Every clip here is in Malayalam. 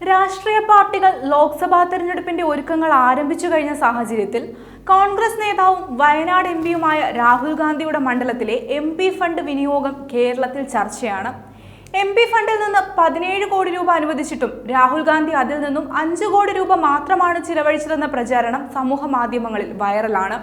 രാഷ്ട്രീയ പാർട്ടികൾ ലോക്സഭാ തെരഞ്ഞെടുപ്പിന്റെ ഒരുക്കങ്ങൾ ആരംഭിച്ചു കഴിഞ്ഞ സാഹചര്യത്തിൽ കോൺഗ്രസ് നേതാവും വയനാട് എം പിയുമായ രാഹുൽ ഗാന്ധിയുടെ മണ്ഡലത്തിലെ എം പി ഫണ്ട് വിനിയോഗം കേരളത്തിൽ ചർച്ചയാണ്. എം പി ഫണ്ടിൽ നിന്ന് പതിനേഴ് കോടി രൂപ അനുവദിച്ചിട്ടും രാഹുൽ ഗാന്ധി അതിൽ നിന്നും അഞ്ച് കോടി രൂപ മാത്രമാണ് ചിലവഴിച്ചതെന്ന പ്രചാരണം സമൂഹ മാധ്യമങ്ങളിൽ വൈറലാണ്.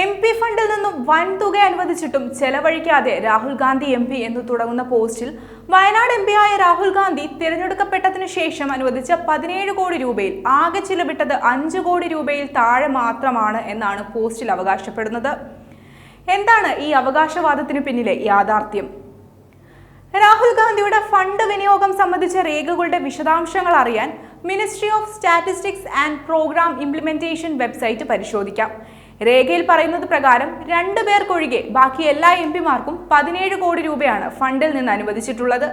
എം പി ഫണ്ടിൽ നിന്നും വൻ തുക അനുവദിച്ചിട്ടും ചെലവഴിക്കാതെ രാഹുൽ ഗാന്ധി എം പി എന്ന് തുടങ്ങുന്ന പോസ്റ്റിൽ വയനാട് എം ആയ രാഹുൽ ഗാന്ധി തിരഞ്ഞെടുക്കപ്പെട്ടതിനു ശേഷം അനുവദിച്ച പതിനേഴ് കോടി രൂപയിൽ ആകെ ചിലവിട്ടത് അഞ്ച് കോടി രൂപയിൽ താഴെ മാത്രമാണ് എന്നാണ് പോസ്റ്റിൽ അവകാശപ്പെടുന്നത്. എന്താണ് ഈ അവകാശവാദത്തിന് പിന്നിലെ യാഥാർത്ഥ്യം? രാഹുൽ ഗാന്ധിയുടെ ഫണ്ട് വിനിയോഗം സംബന്ധിച്ച രേഖകളുടെ വിശദാംശങ്ങൾ അറിയാൻ ministry of statistics and programme implementation website പരിശോധിക്കാം. രേഖയിൽ പറയുന്നത് പ്രകാരം രണ്ടു പേർക്കൊഴികെ ബാക്കി എല്ലാ എം പിമാർക്കും പതിനേഴ് കോടി രൂപയാണ് ഫണ്ടിൽ നിന്ന് അനുവദിച്ചിട്ടുള്ളത്.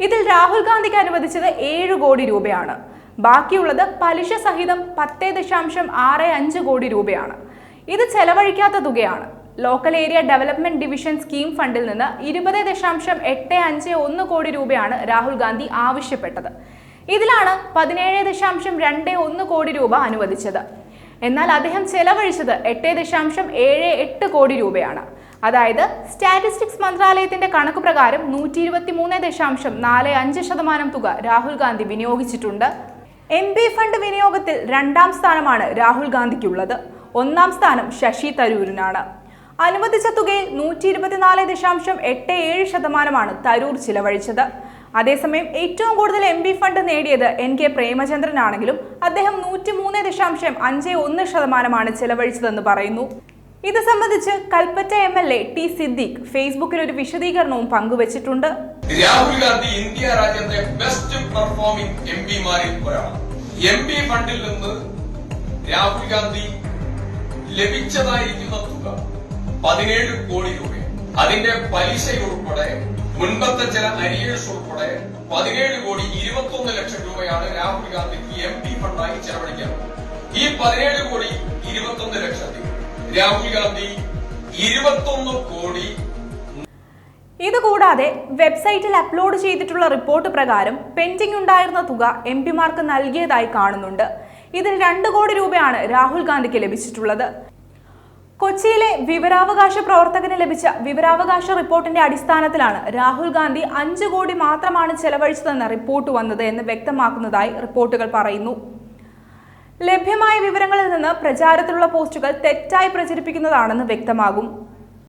ഇതിൽ രാഹുൽ ഗാന്ധിക്ക് അനുവദിച്ചത് ഏഴ് കോടി രൂപയാണ്. ബാക്കിയുള്ളത് പലിശ സഹിതം പത്തേ ദശാംശം ആറ് അഞ്ച് കോടി രൂപയാണ്. ഇത് ചെലവഴിക്കാത്ത തുകയാണ്. Local area development division scheme ഫണ്ടിൽ നിന്ന് ഇരുപത് ദശാംശം എട്ട് അഞ്ച് ഒന്ന് കോടി രൂപയാണ് രാഹുൽ ഗാന്ധി ആവശ്യപ്പെട്ടത്. ഇതിലാണ് പതിനേഴ് ദശാംശം രണ്ട് ഒന്ന് കോടി രൂപ അനുവദിച്ചത്. എന്നാൽ അദ്ദേഹം ചെലവഴിച്ചത് എട്ട് ദശാംശം ഏഴ് എട്ട് കോടി രൂപയാണ്. അതായത് സ്റ്റാറ്റിസ്റ്റിക്സ് മന്ത്രാലയത്തിന്റെ കണക്ക് പ്രകാരം നൂറ്റി ഇരുപത്തി മൂന്ന് ദശാംശം നാല് അഞ്ച് ശതമാനം തുക രാഹുൽ ഗാന്ധി വിനിയോഗിച്ചിട്ടുണ്ട്. എം പി ഫണ്ട് വിനിയോഗത്തിൽ രണ്ടാം സ്ഥാനമാണ് രാഹുൽ ഗാന്ധിക്കുള്ളത്. ഒന്നാം സ്ഥാനം ശശി തരൂരിനാണ്. അനുവദിച്ച തുകയിൽ നൂറ്റി ഇരുപത്തിനാല് ദശാംശം എട്ട് ഏഴ് ശതമാനമാണ് തരൂർ ചിലവഴിച്ചത്. അതേസമയം ഏറ്റവും കൂടുതൽ എം പി ഫണ്ട് നേടിയത് എൻ കെ പ്രേമചന്ദ്രൻ ആണെങ്കിലും അദ്ദേഹം നൂറ്റി മൂന്ന് ദശാംശം അഞ്ച് ഒന്ന് ശതമാനമാണ് ചെലവഴിച്ചതെന്ന് പറയുന്നു. ഇത് സംബന്ധിച്ച് Kalpetta M L A T Siddique ഫേസ്ബുക്കിൽ ഒരു വിശദീകരണവും പങ്കുവച്ചിട്ടുണ്ട്. രാഹുൽ ഗാന്ധി ഇന്ത്യ രാജ്യത്തെ ബെസ്റ്റ് പെർഫോമിംഗ് എം പിമാരിൽ ഒരാളാണ്. എം പി ഫണ്ടിൽ നിന്ന് രാഹുൽ ഗാന്ധി ലഭിച്ചതായിരിക്കുന്ന തുക പതിനേഴ് കോടി രൂപ അതിന്റെ പലിശ ഉൾപ്പെടെ മുൻപത്തെ ചില അരിയേഴ്സ് ഉൾപ്പെടെ പതിനേഴ് കോടി ഇരുപത്തൊന്ന് ലക്ഷം രൂപയാണ് രാഹുൽ ഗാന്ധിക്ക് എം പി ഫണ്ടായി ചെലവഴിക്കാൻ ഈ പതിനേഴ് കോടി ഇരുപത്തൊന്ന് ലക്ഷത്തിൽ രാഹുൽ ഗാന്ധി ഇരുപത്തൊന്ന് കോടി ഇതുകൂടാതെ വെബ്സൈറ്റിൽ അപ്ലോഡ് ചെയ്തിട്ടുള്ള റിപ്പോർട്ട് പ്രകാരം പെൻഡിംഗ് ഉണ്ടായിരുന്ന തുക എം പിമാർക്ക് നൽകിയതായി കാണുന്നുണ്ട്. ഇതിൽ രണ്ട് കോടി രൂപയാണ് രാഹുൽ ഗാന്ധിക്ക് ലഭിച്ചിട്ടുള്ളത്. കൊച്ചിയിലെ വിവരാവകാശ പ്രവർത്തകന് ലഭിച്ച വിവരാവകാശ റിപ്പോർട്ടിന്റെ അടിസ്ഥാനത്തിലാണ് രാഹുൽ ഗാന്ധി അഞ്ച് കോടി മാത്രമാണ് ചെലവഴിച്ചതെന്ന റിപ്പോർട്ട് വന്നത് എന്ന് വ്യക്തമാക്കുന്നതായി റിപ്പോർട്ടുകൾ പറയുന്നു. ലഭ്യമായ വിവരങ്ങളിൽ നിന്ന് പ്രചാരത്തിലുള്ള പോസ്റ്റുകൾ തെറ്റായി പ്രചരിപ്പിക്കുന്നതാണെന്ന് വ്യക്തമാകും.